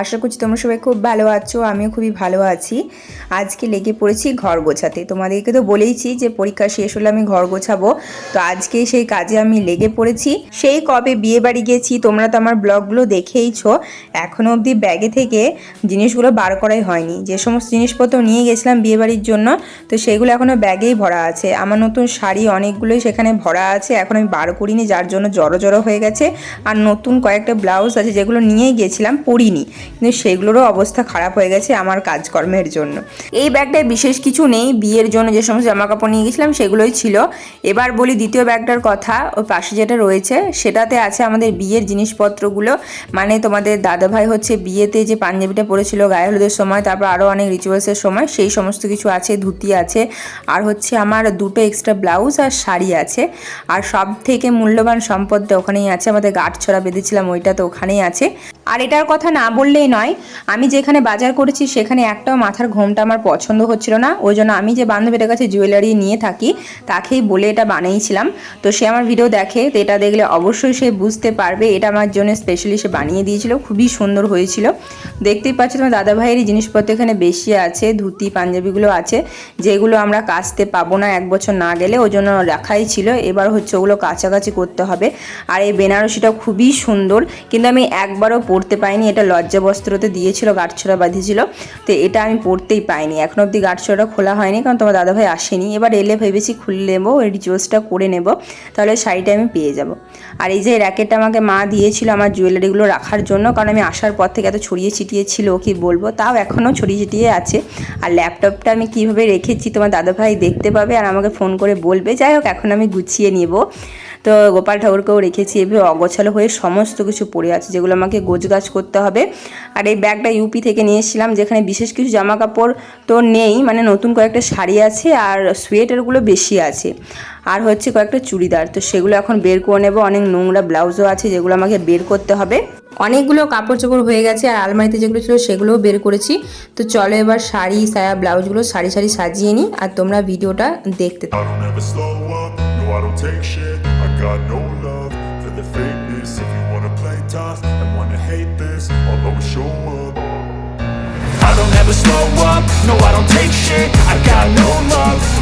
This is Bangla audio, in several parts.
আশা করছি তোমরা সবাই খুব ভালো আছো, আমিও খুবই ভালো আছি। আজকে লেগে পড়েছি ঘর গোছাতে। তোমাদেরকে তো বলেইছি যে পরীক্ষা শেষ হলে আমি ঘর গোছাবো। তো আজকে সেই কাজে আমি লেগে পড়েছি। সেই কবে বিয়ে বাড়ি গেছি, তোমরা তো আমার ব্লগগুলো দেখেইছো। এখনও অবধি ব্যাগে থেকে জিনিসগুলো বার করাই হয়নি। যে সমস্ত জিনিসপত্র নিয়ে গেছিলাম বিয়ে বাড়ির জন্য, তো সেগুলো এখনও ব্যাগেই ভরা আছে। আমার নতুন শাড়ি অনেকগুলোই সেখানে ভরা আছে। এখন আমি বার করিনি, যার জন্য জড়ো জড়ো হয়ে গেছে। আর নতুন কয়েকটা ব্লাউজ আছে, যেগুলো নিয়েই গেছিলাম পরিনি। কিন্তু সেগুলোরও অবস্থা খারাপ হয়ে গেছে আমার কাজকর্মের জন্য। এই ব্যাগটায় বিশেষ কিছু নেই, বিয়ের জন্য যে সমস্ত জামা কাপড় নিয়ে গেছিলাম সেগুলোই ছিল। এবার বলি দ্বিতীয় ব্যাগটার কথা, ওই পাশে যেটা রয়েছে, সেটাতে আছে আমাদের বিয়ের জিনিসপত্রগুলো। মানে তোমাদের দাদাভাই হচ্ছে বিয়েতে যে পাঞ্জাবিটা পরেছিল গায়ে হলুদের সময়, তারপর আরও অনেক রিচুয়ালসের সময়, সেই সমস্ত কিছু আছে, ধুতি আছে, আর হচ্ছে আমার দুটো এক্সট্রা ব্লাউজ আর শাড়ি আছে। আর সব থেকে মূল্যবান সম্পদটা ওখানেই আছে, আমাদের গাঁট ছড়া বেঁধেছিলাম, ওইটা তো ওখানেই আছে। আর এটার কথা না বললেই নয়, আমি যেখানে বাজার করেছি সেখানে একটাও মাথার ঘোমটা আমার পছন্দ হচ্ছিল না। ওই জন্য আমি যে বান্ধবীটার কাছে জুয়েলারি নিয়ে থাকি, তাকেই বলে এটা বানিয়েছিলাম। তো সে আমার ভিডিও দেখে, তো এটা দেখলে অবশ্যই সে বুঝতে পারবে। এটা আমার জন্য স্পেশালি সে বানিয়ে দিয়েছিল। খুবই সুন্দর হয়েছিল। দেখতেই পাচ্ছ তোমার দাদা জিনিসপত্র এখানে বেশি আছে, ধুতি, পাঞ্জাবিগুলো আছে, যেগুলো আমরা কাচতে পাবো না এক বছর না গেলে। ওই জন্য রাখাই ছিল। এবার হচ্ছে ওগুলো কাছাকাছি করতে হবে। আর এই বেনারসিটা খুবই সুন্দর। কিন্তু আমি একবারও পরতে পাইনি এটা লজ্জা বস্ত্রতে দিয়েছিল, গাঁটছড়া বাঁধিয়েছিল তো এটা আমি পরতেই পাইনি। এখন অবধি গাঁটছড়াটা খোলা হয়নি, কারণ তোমার দাদাভাই আসেনি। এবার এলে ভেবেছি খুলে নেব এই রিচুয়ালসটা করে নেব, তাহলে শাড়িটা আমি পেয়ে যাব। আর এই যে র্যাকেটটা আমাকে মা দিয়েছিল আমার জুয়েলারিগুলো রাখার জন্য, কারণ আমি আসার পর থেকে এত ছড়িয়ে ছিটিয়ে ছিল, কি বলব? তাও এখনও ছড়িয়ে ছিটিয়ে আছে। আর ল্যাপটপটা আমি কীভাবে রেখেছি, তোমার দাদাভাই দেখতে পাবে, আর আমাকে ফোন করে বলবে। যাই হোক, এখন আমি গুছিয়ে নেব। তো গোপাল ঠাকুরকেও রেখেছি, এভাবে অগোছালো হয়ে সমস্ত কিছু পড়ে আছে, যেগুলো আমাকে গোছগাছ করতে হবে। আর এই ব্যাগটা ইউপি থেকে নিয়ে এসেছিলাম, যেখানে বিশেষ কিছু জামা কাপড় তো নেই মানে নতুন কয়েকটা শাড়ি আছে আর সোয়েটারগুলো বেশি আছে। আর হচ্ছে কয়েকটা চুড়িদার। তো সেগুলো এখন বের করে নেব। অনেক নোংরা ব্লাউজও আছে যেগুলো আমাকে বের করতে হবে। অনেকগুলো কাপড় চোপড় হয়ে গেছে আর আলমারিতে যেগুলো ছিল সেগুলোও বের করেছি। তো চলো এবার শাড়ি সায়া ব্লাউজগুলো সারি সারি সাজিয়ে নিই আর তোমরা ভিডিওটা দেখতে I don't ever slow up, no I don't take shit. I got no love.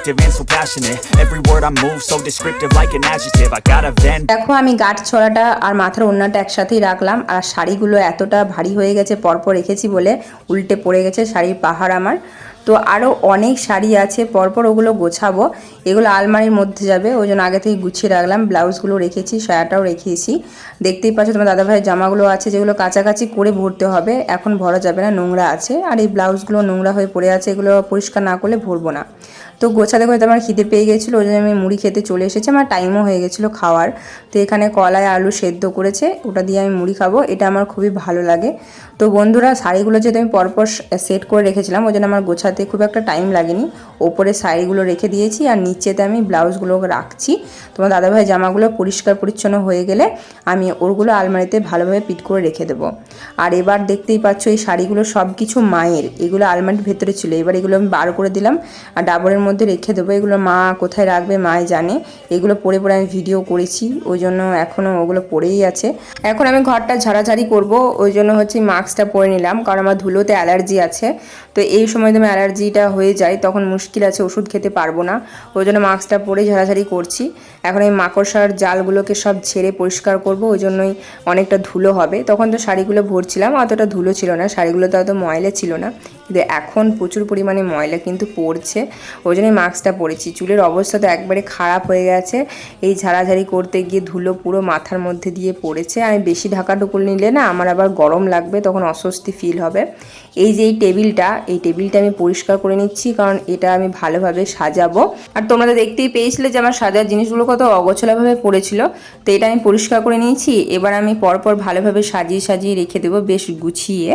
instinctive and so passionate. Every word I move so descriptive, like an adjective. I got a vent. দেখো, আমি গাঁট ছড়াটা আর মাথার ওড়নাটা একসাথেই রাখলাম, আর শাড়িগুলো এতটা ভারী হয়ে গেছে, পরপর রেখেছি বলে উল্টে পড়ে গেছে শাড়ির পাহাড় আমার। তো আরও অনেক শাড়ি আছে, পরপর ওগুলো গোছাবো। এগুলো আলমারির মধ্যে যাবে, ওই জন্য আগে থেকে গুছিয়ে রাখলাম। ব্লাউজগুলো রেখেছি সায়াটাও রেখেছি। দেখতেই পাচ্ছ তোমার দাদাভাইয়ের জামাগুলো আছে, যেগুলো কাছাকাছি করে ভরতে হবে। এখন ভরা যাবে না, নোংরা আছে। আর এই ব্লাউজগুলো নোংরা হয়ে পড়ে আছে, এগুলো পরিষ্কার না করলে ভরবো না। তো গোছাতে গোছাতে আমার খিদে পেয়ে গেছিল, ওই জন্য আমি মুড়ি খেতে চলে এসেছি। আমার টাইমও হয়ে গেছিল খাওয়ার। তো এখানে কলায় আলু সেদ্ধ করেছে, ওটা দিয়ে আমি মুড়ি খাব, এটা আমার খুবই ভালো লাগে। তো বন্ধুরা, শাড়িগুলো যেহেতু আমি পরপর সেট করে রেখেছিলাম, ওই জন্য আমার গোছাতে খুব একটা টাইম লাগেনি। ওপরে শাড়িগুলো রেখে দিয়েছি, আর নিচেতে আমি ব্লাউজগুলো রাখছি। তোমার দাদাভাই জামাগুলো পরিষ্কার পরিচ্ছন্ন হয়ে গেলে আমি ওরগুলো আলমারিতে ভালোভাবে পিট করে রেখে দেবো। আর এবার দেখতেই পাচ্ছ, এই শাড়িগুলো সব কিছু মায়ের, এগুলো আলমারির ভেতরে ছিল। এবার এগুলো আমি বার করে দিলাম, আর ডাবরের মধ্যে রেখে দেবো। এগুলো মা কোথায় রাখবে মাই জানে। এগুলো পরে পরে আমি ভিডিও করেছি, ওই জন্য এখনও ওগুলো পরেই আছে। এখন আমি ঘরটা ঝাড়াঝাড়ি করব, ওই জন্য হচ্ছে মাস্কটা পরে নিলাম, কারণ আমার ধুলোতে অ্যালার্জি আছে। তো এই সময় তুমি অ্যালার্জিটা হয়ে যায়, তখন মুশকিল আছে, ওষুধ খেতে পারব না। ওই জন্য মাস্কটা পরে ঝাড়াঝাড়ি করছি। এখন এই মাকড়সার জালগুলোকে সব ছেড়ে পরিষ্কার করব, ওই জন্যই অনেকটা ধুলো হবে। তখন তো শাড়িগুলো ভরছিলাম, অতটা ধুলো ছিল না শাড়িগুলো তো অত ময়লা ছিল না। কিন্তু এখন প্রচুর পরিমাণে ময়লা কিন্তু পড়ছে। ওই জন্যই মাস্কটা পরেছি। চুলের অবস্থা তো একবারে খারাপ হয়ে গেছে। এই ঝাড়াঝাড়ি করতে গিয়ে ধুলো পুরো মাথার মধ্যে দিয়ে পড়েছে। আমি বেশি ঢাকা টুকুল নিলে না আমার আবার গরম লাগবে, তখন অস্বস্তি ফিল হবে। এই যে এই টেবিলটা এই টেবিলটা আমি পরিষ্কার করে নিচ্ছি, কারণ এটা আমি ভালোভাবে সাজাবো। আর তোমরা দেখতেই পেয়েছিলে যে আমার সাজার জিনিসগুলো কত অগোছলাভাবে পড়েছিল। তো এটা আমি পরিষ্কার করে নিয়েছি। এবার আমি পরপর ভালোভাবে সাজিয়ে সাজিয়ে রেখে দেবো, বেশ গুছিয়ে।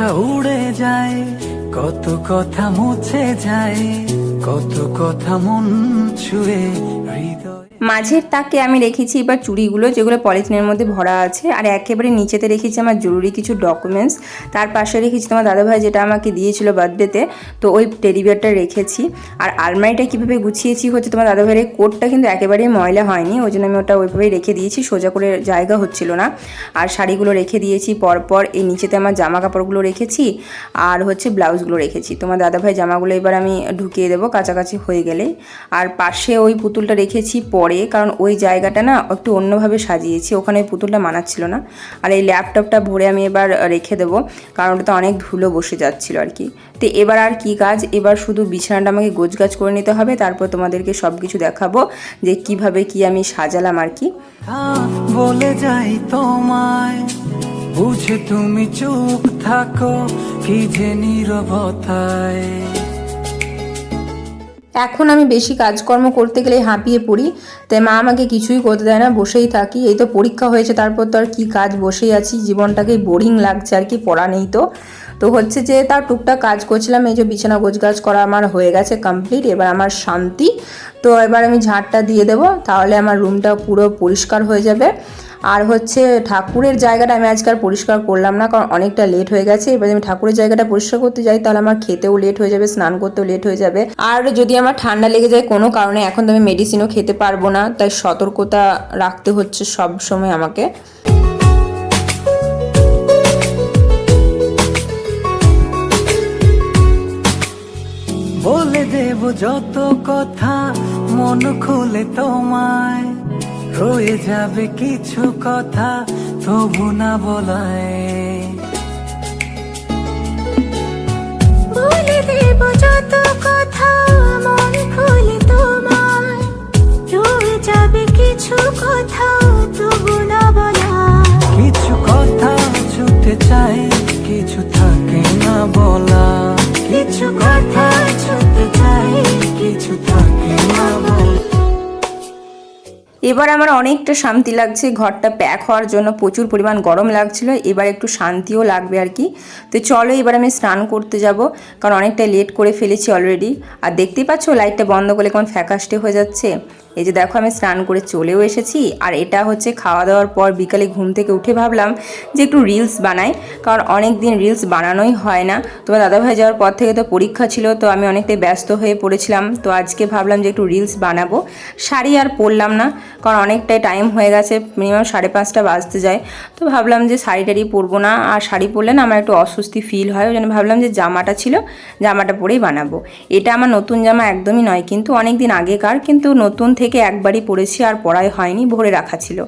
কথা উড়ে যায় কত কথা মুছে যায় কত কথা মন ছুঁয়ে হৃদয় মাঝের তাকে আমি রেখেছি এবার চুড়িগুলো, যেগুলো পলিথিনের মধ্যে ভরা আছে, আর একেবারে নিচেতে রেখেছি আমার জরুরি কিছু ডকুমেন্টস তার পাশে রেখেছি তোমার দাদাভাই যেটা আমাকে দিয়েছিল বার্থডেতে তো ওই টেডিবিয়ারটা রেখেছি। আর আলমারিটা কীভাবে গুছিয়েছি হচ্ছে তোমার দাদাভাইয়ের কোটটা কিন্তু একেবারেই ময়লা হয়নি, ওই জন্য আমি ওটা ওইভাবেই রেখে দিয়েছি, সোজা করে জায়গা হচ্ছিল না। আর শাড়িগুলো রেখে দিয়েছি, পরপর এই নিচেতে আমার জামা কাপড়গুলো রেখেছি, আর হচ্ছে ব্লাউজগুলো রেখেছি। তোমার দাদাভাই জামাগুলো এবার আমি ঢুকিয়ে দেবো, কাছাকাছি হয়ে গেলেই। আর পাশে ওই পুতুলটা রেখেছি, পরে কারণ ওই জায়গাটা না একটু অন্যভাবে সাজিয়েছি, ওখানে ওই পুতুলটা মানাচ্ছিল না। আর এই ল্যাপটপটা ভরে আমি এবার রেখে দেবো, কারণ ওটাতে অনেক ধুলো বসে যাচ্ছিল আর কি। তো এবার আর কি কাজ? এবার শুধু বিছানাটা আমাকে গোছগাছ করে নিতে হবে, তারপর তোমাদেরকে সব কিছু দেখাবো যে কীভাবে কি আমি সাজালাম আর কি। বলে যাই তোমায়, বুঝে তুমি চুপ থাকো, কি যে নীরবতায়। এখন আমি বেশি কাজকর্ম করতে গেলে হাঁপিয়ে পড়ি, তাই মা আমাকে কিছুই করতে দেয় না, বসেই থাকি। এই তো পরীক্ষা হয়েছে, তারপর তো আর কী কাজ, বসেই আছি। জীবনটাকে বোরিং লাগছে, আর কি পড়া নেই তো। তো হচ্ছে যে তার টুকটাক কাজ করছিলাম, এই যে বিছানা গোছগাছ করা আমার হয়ে গেছে কমপ্লিট এবার আমার শান্তি। তো এবার আমি ঝাঁটটা দিয়ে দেবো, তাহলে আমার রুমটা পুরো পরিষ্কার হয়ে যাবে। আর হচ্ছে ঠাকুরের জায়গাটা আমি আজকাল পরিষ্কার করলাম না, কারণ অনেকটা লেট হয়ে গেছে। এবার আমি ঠাকুরের জায়গাটা পরিষ্কার করতে যাই, তাহলে আমার খেতেও লেট হয়ে যাবে, স্নান করতেও লেট হয়ে যাবে। আর যদি আমার ঠান্ডা লেগে যায়, কোনো কারণে এখন তো আমি মেডিসিনও খেতে পারব না, তাই সতর্কতা রাখতে হচ্ছে সব সময় আমাকে। বলে দেব যত কথা, মন খুলে তোমায়। রয়ে যাবে কিছু কথা তবু না বলায়। বলে দেব যত কথা মন খুলে তোমায় এবার আমার অনেকটা শান্তি লাগছে, ঘরটা প্যাক হওয়ার জন্য প্রচুর পরিমাণ গরম লাগছিল, এবার একটু শান্তিও লাগবে আর কি। তো চলো এবার আমি স্নান করতে যাব, কারণ অনেকটা লেট করে ফেলেছি অলরেডি আর দেখতেই পাচ্ছ লাইটটা বন্ধ করলে কেমন ফ্যাকাস্টে হয়ে যাচ্ছে? এই যে দেখো আমি স্নান করে চলেও এসেছি, আর এটা হচ্ছে খাওয়া দাওয়ার পর বিকালে ঘুম থেকে উঠে ভাবলাম যে একটু রিলস বানাই, কারণ অনেক দিন রিলস বানানোই হয় না। তোমার দাদাভাই যাওয়ার পর থেকে তো পরীক্ষা ছিল, তো আমি অনেকটাই ব্যস্ত হয়ে পড়েছিলাম। তো আজকে ভাবলাম যে একটু রিলস বানাবো। শাড়ি আর পরলাম না, কারণ অনেকটাই টাইম হয়ে গেছে মিনিমাম সাড়ে পাঁচটা বাজতে যায়। তো ভাবলাম যে শাড়ি টাড়ি পরবো না, আর শাড়ি পরলে না আমার একটু অস্বস্তি ফিল হয়, ওই জন্য ভাবলাম যে জামাটা ছিল, জামাটা পরেই বানাবো। এটা আমার নতুন জামা একদমই নয়, কিন্তু অনেক দিন আগেকার, কিন্তু নতুন থেকে একবারই পরেছি আর পরাই হয়নি, ভরে রাখা ছিল।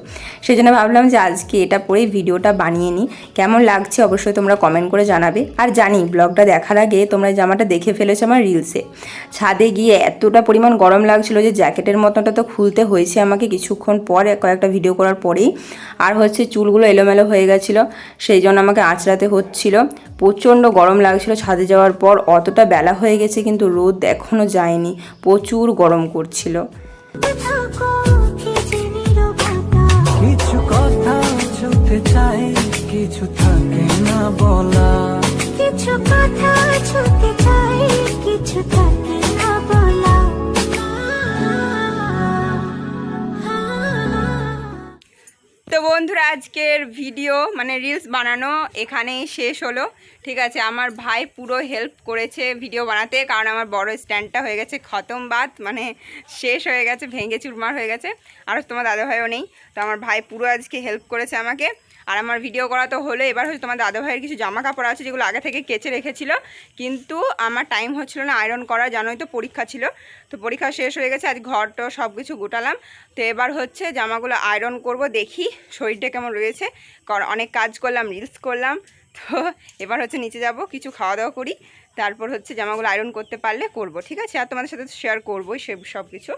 সেই জন্য ভাবলাম যে আজকে এটা পরেই ভিডিওটা বানিয়ে নিই। কেমন লাগছে অবশ্যই তোমরা কমেন্ট করে জানাবে। আর জানি, ব্লগটা দেখার আগে তোমরা জামাটা দেখে ফেলেছো আমার রিলসে ছাদে গিয়ে এতটা পরিমাণ গরম লাগছিল যে জ্যাকেটের মতনটা তো খুলতে হয়েছে আমাকে কিছুক্ষণ পরে, কয়েকটা ভিডিও করার পরেই। আর হচ্ছে চুলগুলো এলোমেলো হয়ে গেছিল, সেই জন্য আমাকে আঁচড়াতে হচ্ছিল। প্রচণ্ড গরম লাগছিল ছাদে যাওয়ার পর, অতটা বেলা হয়ে গেছে কিন্তু রোদ এখনও যায়নি। প্রচুর গরম করছিল। থাকো কি যে আজকের ভিডিও মানে রিলস বানানো এখানেই শেষ হলো। ঠিক আছে, আমার ভাই পুরো হেল্প করেছে ভিডিও বানাতে, কারণ আমার বড় স্ট্যান্ডটা হয়ে গেছে খতম বাদ মানে শেষ হয়ে গেছে, ভেঙে চুরমার হয়ে গেছে। আর তোমার দাদা ভাইও নেই, তো আমার ভাই পুরো আজকে হেল্প করেছে আমাকে। আর আমার ভিডিও করা তো হলো, এবার হচ্ছে তোমার দাদা ভাইয়ের কিছু জামা কাপড় আছে যেগুলো আগে থেকে কেচে রেখেছিল, কিন্তু আমার টাইম হচ্ছিল না আয়রন করা, জানোই তো পরীক্ষা ছিল। তো পরীক্ষা শেষ হয়ে গেছে, আজ ঘরটা সব কিছু গোটালাম। তো এবার হচ্ছে জামাগুলো আয়রন করব, দেখি শরীরটা কেমন রয়েছে, কারণ অনেক কাজ করলাম রিলস করলাম। তো এবার হচ্ছে নিচে যাব, কিছু খাওয়া দাওয়া করি, তারপর হচ্ছে জামাগুলো আয়রন করতে পারলে করব, ঠিক আছে? আর তোমাদের সাথে শেয়ার করবোই সে সব কিছু